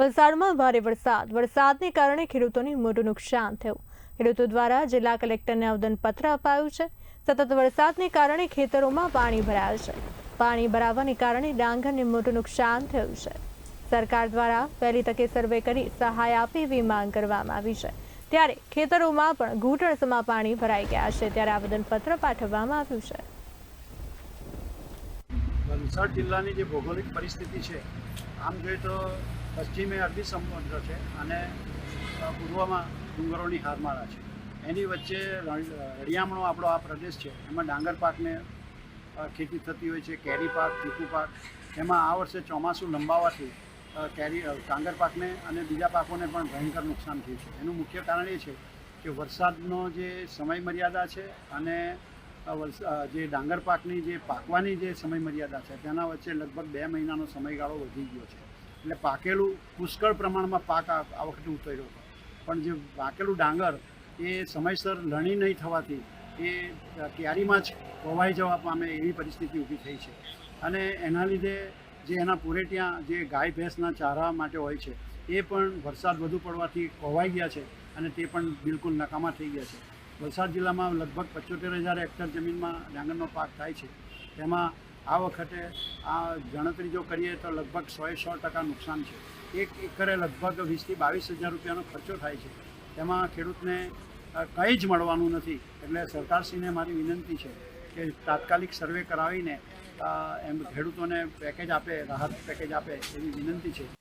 વલસાડમાં ભારે વરસાદ. વરસાદને કારણે ખેડૂતોને મોટું નુકસાન થયું. ખેડૂતો દ્વારા જિલ્લા કલેક્ટરને આવેદનપત્ર અપાયું છે. સતત વરસાદને કારણે ખેતરોમાં પાણી ભરાયું છે. પાણી ભરાવાને કારણે ડાંગરને મોટું નુકસાન થયું છે. સરકાર દ્વારા વહેલી તકે સર્વે કરી સહાય આપે એવી માંગ કરવામાં આવી છે. ત્યારે ખેતરોમાં પણ ઘૂંટણસમાં પાણી ભરાઈ ગયા છે. ત્યારે આવેદનપત્ર પાઠવવામાં આવ્યું છે. વલસાડ જિલ્લાની જે ભૌગોલિક પરિસ્થિતિ છે, આમ જોઈએ તો પશ્ચિમે અરબી સમુદ્ર છે અને પૂર્વમાં ડુંગરોની હારમાળા છે. એની વચ્ચે રળિયામણો આપણો આ પ્રદેશ છે. એમાં ડાંગર પાકને ખેતી થતી હોય છે, કેરી પાક ચીકુ પાક. એમાં આ વર્ષે ચોમાસું લંબાવાથી કેરી ડાંગર પાકને અને બીજા પાકોને પણ ભયંકર નુકસાન થયું છે. એનું મુખ્ય કારણ એ છે કે વરસાદનો જે સમય મર્યાદા છે અને જે ડાંગર પાકની જે પાકવાની જે સમય મર્યાદા છે, તેના વચ્ચે લગભગ બે મહિનાનો સમયગાળો વધી ગયો છે. એટલે પાકેલું પુષ્કળ પ્રમાણમાં પાક આ વખતે ઉતર્યો હતો. પણ જે પાકેલું ડાંગર એ સમયસર લણી નહીં થવાથી એ ક્યારીમાં જ કોવાઈ જવા પામે એવી પરિસ્થિતિ ઊભી થઈ છે. અને એના લીધે જે એના પૂરેટિયા, જે ગાય ભેંસના ચારા માટે હોય છે, એ પણ વરસાદ વધુ પડવાથી કોવાઈ ગયા છે અને તે પણ બિલકુલ નકામા થઈ ગયા છે. વલસાડ જિલ્લામાં લગભગ પંચોતેર હજાર હેક્ટર જમીનમાં ડાંગરનો પાક થાય છે. તેમાં આ વખતે આ ગણતરી જો કરીએ તો લગભગ સોએ સો ટકા નુકસાન છે. એક એકરે લગભગ વીસથી બાવીસ હજાર રૂપિયાનો ખર્ચો થાય છે. તેમાં ખેડૂતને કંઈ જ મળવાનું નથી. એટલે સરકારશ્રીને મારી વિનંતી છે કે તાત્કાલિક સર્વે કરાવીને એમ ખેડૂતોને પેકેજ આપે, રાહત પેકેજ આપે એવી વિનંતી છે.